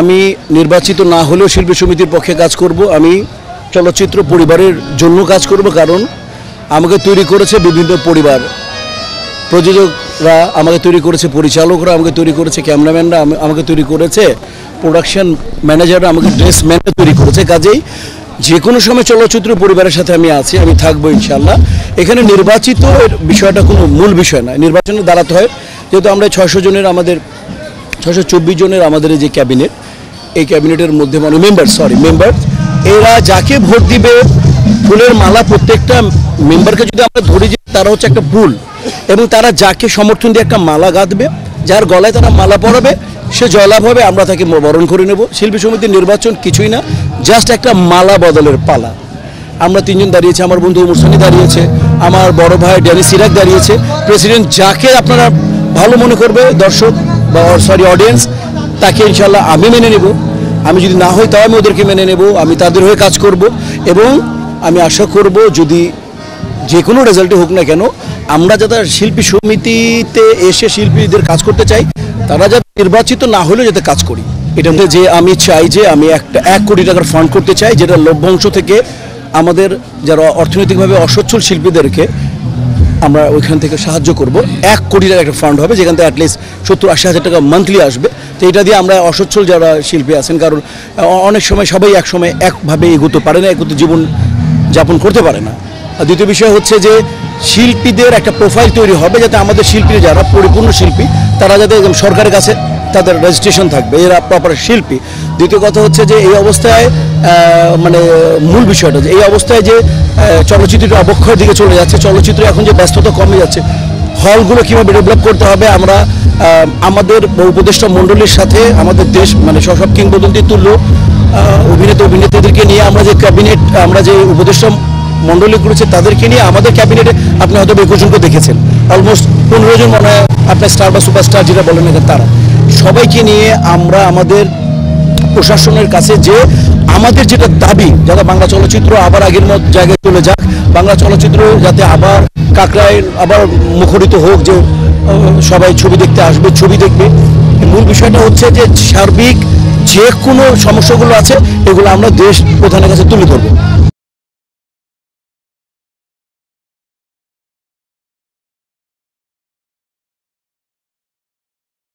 আমি নির্বাচিত না হলেও শিল্পী সমিতির পক্ষে কাজ করব। আমি চলচ্চিত্র পরিবারের জন্য কাজ করব কারণ আমাকে তৈরি করেছে বিভিন্ন পরিবার। প্রযোজকরা আমাকে তৈরি করেছে, পরিচালকরা আমাকে তৈরি করেছে, ক্যামেরাম্যানরা আমাকে তৈরি করেছে প্রোডাকশন ম্যানেজাররা আমাকে ড্রেস ম্যানরা তৈরি করেছে। কাজেই যে কোনো সময় চলচ্চিত্র পরিবারের সাথে আমি আছি, আমি থাকব ইনশাল্লাহ এখানে নির্বাচিত বিষয়টা কোনো মূল বিষয় নয়। নির্বাচনে দাঁড়াতে হয়। যেহেতু আমরা ছয়শো জনের আমাদের ছশো চব্বিশ জনের আমাদের যে ক্যাবিনেট এই ক্যাবিনেটের মধ্যে মানে মেম্বার সরি মেম্বার এরা যাকে ভোট দিবে, ফুলের মালা প্রত্যেকটা মেম্বারকে যদি আমরা ধরি যে তারা হচ্ছে একটা ফুল, এবং তারা যাকে সমর্থন দিয়ে একটা মালা গাঁথবে, যার গলায় তারা মালা পরাবে, সে জয়লাভ হবে, আমরা তাকে বরণ করে নেব। শিল্পী সমিতির নির্বাচন কিছুই না জাস্ট একটা মালা বদলের পালা। আমরা তিনজন দাঁড়িয়েছি, আমার বন্ধু মুসানি দাঁড়িয়েছে, আমার বড় ভাই ড্যানি সিরাক দাঁড়িয়েছে। প্রেসিডেন্ট যাকে আপনারা ভালো মনে করবে, দর্শক বা সরি অডিয়েন্স তাকে ইনশাল্লাহ আমি মেনে নেব। আমি যদি না হই তাও আমি ওদেরকে মেনে নেব। আমি তাদের হয়ে কাজ করব এবং আমি আশা করব যদি যে কোনো রেজাল্টে হোক না কেন, আমরা যারা শিল্পী সমিতিতে এসে শিল্পীদের কাজ করতে চাই, তারা যাতে নির্বাচিত না হলেও যাতে কাজ করি। এটা মধ্যে যে আমি চাই যে আমি একটা এক কোটি টাকার ফান্ড করতে চাই, যেটা লভ্যাংশ থেকে আমাদের যারা অর্থনৈতিকভাবে অসচ্ছল শিল্পীদেরকে আমরা ওইখান থেকে সাহায্য করব। এক কোটি টাকা একটা ফান্ড হবে, যেখান থেকে অ্যাটলিস্ট সত্তর আশি হাজার টাকা মান্থলি আসবে। তো এটা দিয়ে আমরা অসচ্ছল যারা শিল্পী আছেন, কারণ অনেক সময় সবাই এক সময় একভাবে এগোতে পারে না এগোতে জীবন যাপন করতে পারে না। আর দ্বিতীয় বিষয় হচ্ছে যে, শিল্পীদের একটা প্রোফাইল তৈরি হবে যাতে আমাদের শিল্পী যারা পরিপূর্ণ শিল্পী, তারা যাতে সরকারের কাছে তাদের রেজিস্ট্রেশন থাকবে। এরা প্রপার শিল্পী। দ্বিতীয় কথা হচ্ছে যে এই অবস্থায় মানে মূল বিষয়টা যে এই অবস্থায় যে চলচ্চিত্রটা অবক্ষয়ের দিকে চলে যাচ্ছে, চলচ্চিত্র এখন যে ব্যস্ততা কমে যাচ্ছে, হলগুলো কীভাবে ডেভেলপ করতে হবে আমরা আমাদের উপদেষ্টা মণ্ডলীর সাথে আমাদের দেশ মানে সব কিংবদন্তি তুল্য অভিনেতা, অভিনেত্রীদেরকে নিয়ে আমরা যে ক্যাবিনেট, আমরা যে উপদেষ্টা মণ্ডলী করেছে তাদেরকে নিয়ে আমাদের ক্যাবিনেটে আপনি হয়তো একুশ জনকে দেখেছেন। অলমোস্ট পনেরো জন মনে হয় আপনার স্টার বা সুপারস্টার যেটা বলেন তারা। সবাইকে নিয়ে আমরা আমাদের প্রশাসনের কাছে যে আমাদের যেটা দাবি, যাতে বাংলা চলচ্চিত্র আবার আগের মত জায়গায় চলে যাক, বাংলা চলচ্চিত্র যাতে আবার কাকড়ায় আবার মুখরিত হোক, যে সবাই ছবি দেখতে আসবে, ছবি দেখবে। মূল বিষয়টা হচ্ছে যে সার্বিক যে কোনো সমস্যাগুলো আছে, এগুলো আমরা দেশ প্রধানের কাছে তুলে ধরবো।